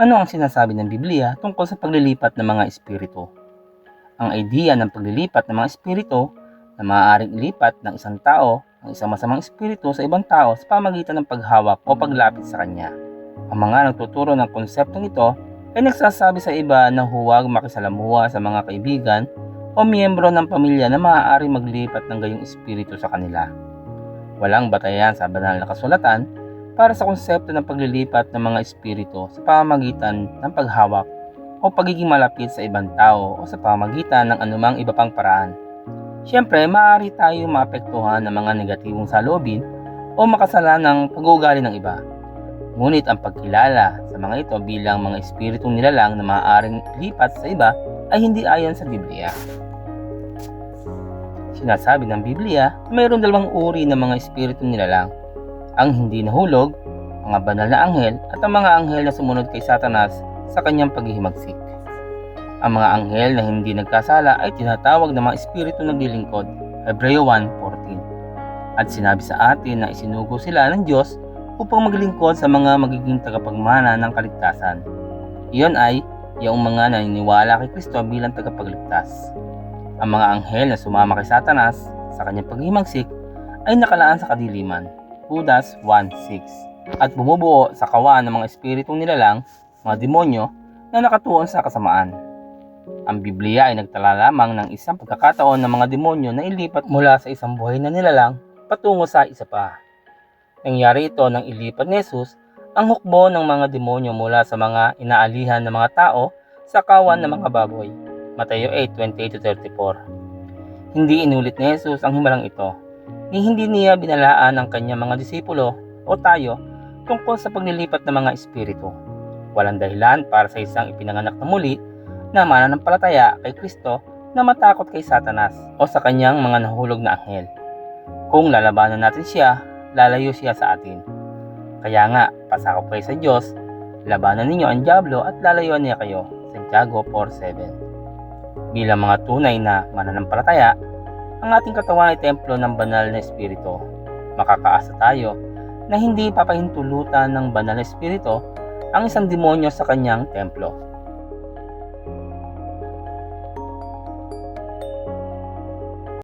Ano ang sinasabi ng Biblia tungkol sa paglilipat ng mga espiritu? Ang idea ng paglilipat ng mga espiritu na maaaring ilipat ng isang tao ang isang masamang espiritu sa ibang tao sa pamagitan ng paghawak o paglapit sa kanya. Ang mga nagtuturo ng konseptong ito ay nagsasabi sa iba na huwag makisalamuha sa mga kaibigan o miyembro ng pamilya na maaari maglipat ng gayong espiritu sa kanila. Walang batayan sa banal na kasulatan para sa konsepto ng paglilipat ng mga espiritu sa pamamagitan ng paghawak o pagiging malapit sa ibang tao o sa pamamagitan ng anumang iba pang paraan. Siyempre, maaari tayo maapektuhan ng mga negatibong salobin o makasalan ng pag-uugali ng iba. Ngunit ang pagkilala sa mga ito bilang mga espiritong nilalang na maaaring lipat sa iba ay hindi ayon sa Biblia. Sinasabi ng Biblia mayroon dalawang uri ng mga espiritong nilalang. Ang hindi nahulog, mga banal na anghel at ang mga anghel na sumunod kay Satanas sa kanyang paghihimagsik. Ang mga anghel na hindi nagkasala ay tinatawag ng mga espiritu naglilingkod, Hebreo 1.14. At sinabi sa atin na isinugo sila ng Diyos upang maglingkod sa mga magiging tagapagmana ng kaligtasan. Iyon ay yung mga naniniwala kay Kristo bilang tagapagligtas. Ang mga anghel na sumama kay Satanas sa kanyang paghimagsik ay nakalaan sa kadiliman, Judas 1.6, at bumubuo sa kawan ng mga espiritong nilalang, mga demonyo, na nakatuon sa kasamaan. Ang Biblia ay nagtala lamang ng isang pagkakataon ng mga demonyo na ilipat mula sa isang buhay na nilalang patungo sa isa pa. Nangyari ito nang ilipat ni Jesus ang hukbo ng mga demonyo mula sa mga inaalihan ng mga tao sa kawan ng mga baboy. Mateo 8:28-34. Hindi inulit ni Jesus ang himalang ito, ni hindi niya binalaan ang kanyang mga disipulo o tayo tungkol sa paglilipat ng mga espiritu. Walang dahilan para sa isang ipinanganak na muli na mananampalataya kay Kristo na matakot kay Satanas o sa kanyang mga nahulog na anghel. Kung lalabanan natin siya, lalayo siya sa atin. Kaya nga, pasakop kayo sa Diyos, labanan ninyo ang Diablo at lalayuan niya kayo. Santiago 4.7 Bilang mga tunay na mananampalataya, ang ating katawan ay templo ng banal na espiritu. Makakaasa tayo na hindi papahintulutan ng banal na espiritu ang isang demonyo sa kanyang templo.